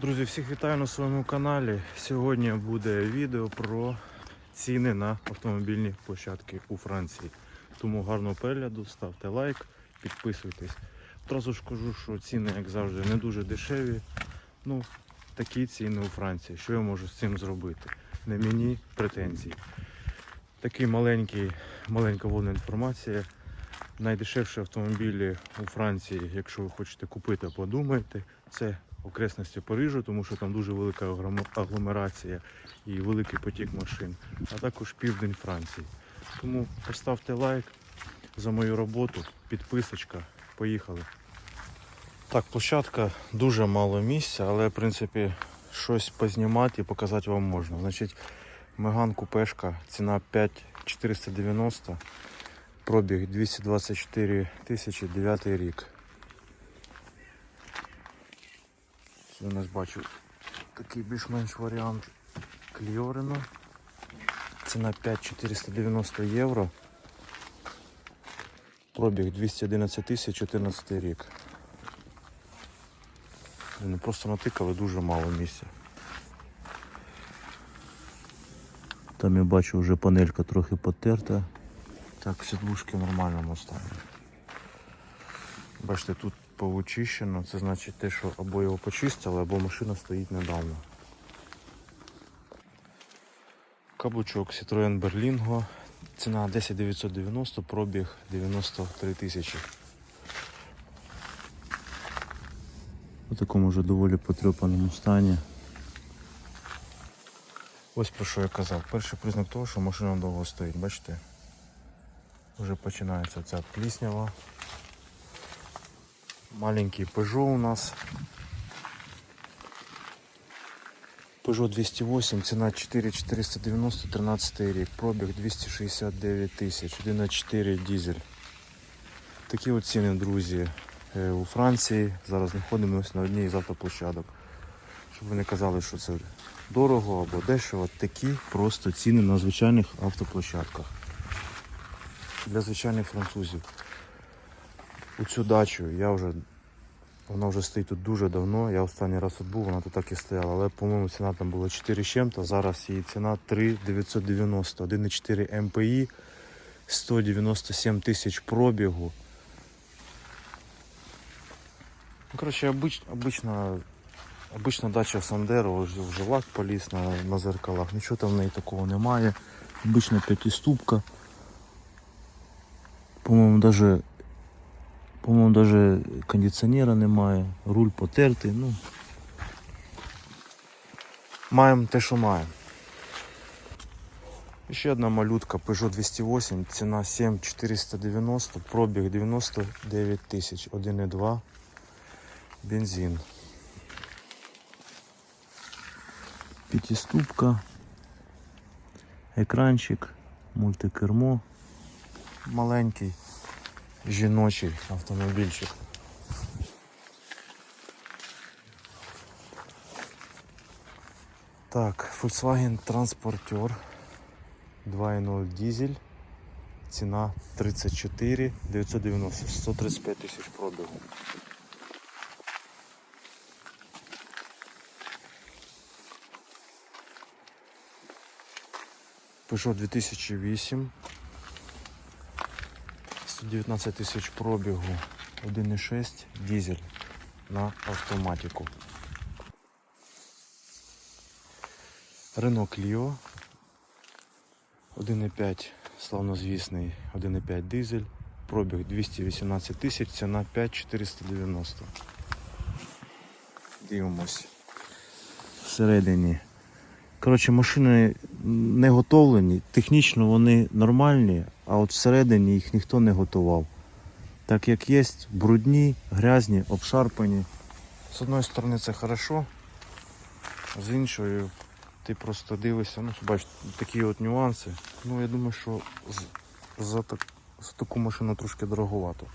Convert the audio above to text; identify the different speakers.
Speaker 1: Друзі, всіх вітаю на своєму каналі. Сьогодні буде відео про ціни на автомобільні площадки у Франції. Тому гарного перегляду, ставте лайк, підписуйтесь. Одразу ж кажу, що ціни, як завжди, не дуже дешеві. Ну, такі ціни у Франції. Що я можу з цим зробити? Не мені претензій. Такий маленький, маленька вольна інформація. Найдешевші автомобілі у Франції, якщо ви хочете купити, подумайте, це окресності Парижу, тому що там дуже велика агломерація і великий потік машин, а також південь Франції. Тому поставте лайк за мою роботу, підписочка. Поїхали. Так, площадка дуже мало місця, але в принципі щось познімати і показати вам можна. Значить, Меган купешка, ціна 5490, пробіг 224 тисячі, 9 рік. Ось у нас бачу такий більш-менш варіант Кліорина. Ціна 5490 євро. Пробіг 211 тисяч 14 рік. Вони просто натикали дуже мало місця. Там я бачу вже панелька трохи потерта. Так, сідлушки в нормальному стані. Бачите, тут повичищено, це значить те, що або його почистили, або машина стоїть недавно. Каблучок Citroen Berlingo. Ціна 10990, пробіг 93 тисячі. У такому вже доволі потрепаному стані. Ось про що я казав. Перший признак того, що машина довго стоїть, бачите? Вже починається ця пліснява. Маленький Peugeot у нас. Peugeot 208, ціна 4490, 13 рік, пробіг 269 тисяч, 1.4 дизель. Такі от ціни, друзі, е, у Франції. Зараз знаходимося на одній із автоплощадок. Щоб ви не казали, що це дорого або дешево, такі просто ціни на звичайних автоплощадках. Для звичайних французів. У цю дачу я вже вона вже стоїть тут дуже давно. Я останній раз тут був, вона тут так і стояла. Але, по-моєму, ціна там була 4 з чим-то. Зараз її ціна 3,990. 1,4 МПІ, 197 тисяч пробігу. Ну, коротше, обич, обична, обична дача Сандеро, вже, вже лак поліз на, на зеркалах. Нічого там в неї такого немає. Обична п'ятиступка. По-моєму, даже по-моєму, даже кондиціонера немає, руль потертий, ну. Маємо те, що маємо. Ще одна малютка Peugeot 208, ціна 7490, пробіг 99 тисяч, 1,2, бензин. П'ятиступка, екранчик, мультикермо, маленький жіночий автомобільчик. Так, Volkswagen Transporter 2.0 дизель. Ціна 34 990, 135 тисяч пробігу. Peugeot 2008 119 тисяч пробігу, 1,6 дизель на автоматику. Renault Clio 1,5 славнозвісний 1,5 дизель, пробіг 218 тисяч, ціна 5490. Дивимось. Всередині. Коротше, машини не готовлені, технічно вони нормальні, а от всередині їх ніхто не готував. Так як є, брудні, грязні, обшарпані. З одної сторони це хорошо, з іншої ти просто дивишся, ну бачиш, такі от нюанси. Ну я думаю, що за, так, за таку машину трошки дороговато.